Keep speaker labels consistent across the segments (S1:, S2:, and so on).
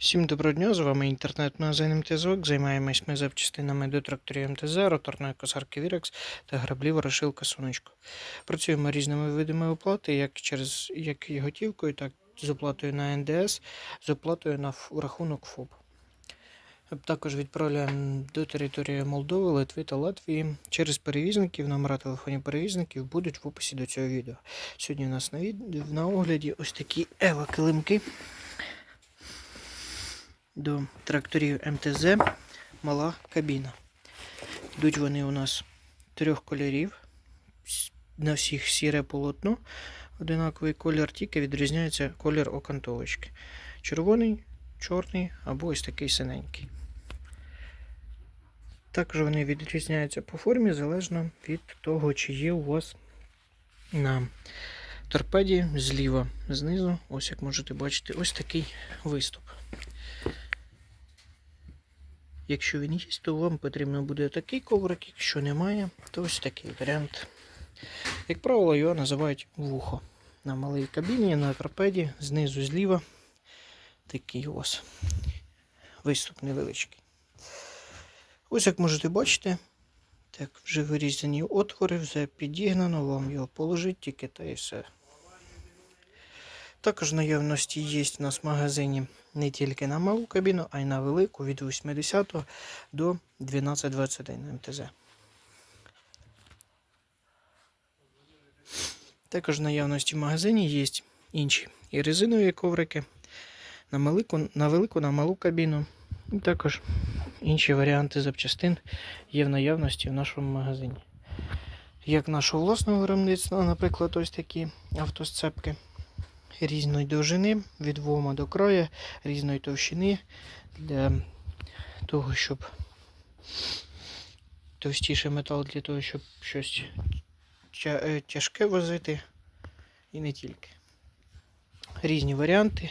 S1: Всім доброго дня, з вами інтернет-магазин МТЗОК. Займаємось ми запчастинами до тракторів МТЗ, роторної косарки Вірекс та граблі ворошилка Сонечко. Працюємо різними видами оплати, як через як і готівкою, так і з оплатою на НДС, з оплатою на рахунок ФОП. Також відправляємо до території Молдови, Литви та Латвії через перевізників. Номера телефонів перевізників будуть в описі до цього відео. Сьогодні у нас на, від... на огляді ось такі ева килимки до тракторів МТЗ мала кабіна. Йдуть вони у нас трьох кольорів. На всіх сіре полотно. Одинаковий колір, тільки відрізняється колір окантовочки. Червоний, чорний або ось такий синенький. Також вони відрізняються по формі залежно від того, чи є у вас на торпеді зліва знизу, ось як можете бачити, ось такий виступ. Якщо він є, то вам потрібно буде такий коврик, якщо немає, то ось такий варіант. Як правило, його називають вухо. На малій кабіні, на торпеді, знизу зліва. Такий ось виступ невеличкий. Ось як можете бачити, так вже вирізані отвори, все підігнано, вам його положить тільки та і все. Також наявності є у нас в магазині не тільки на малу кабіну, а й на велику від 80 до 1221 МТЗ. Також в наявності в магазині є інші і резинові коврики на, малику, на велику, на малу кабіну. І також інші варіанти запчастин є в наявності в нашому магазині. Як нашого власного виробництва, наприклад, ось такі автосцепки різної довжини від вома до краю, різної товщини для того, щоб товстіший метал для того, щоб щось е, тяжке возити і не тільки. Різні варіанти.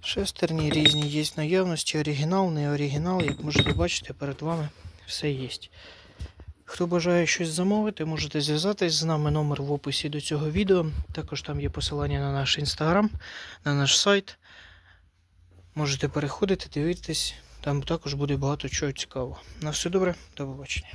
S1: Шестерні різні є наявності, оригінал, не оригінал, як можете бачити, перед вами все є. Хто бажає щось замовити, можете зв'язатись з нами. Номер в описі до цього відео. Також там є посилання на наш інстаграм, на наш сайт. Можете переходити, дивитись. Там також буде багато чого цікавого. На все добре, до побачення.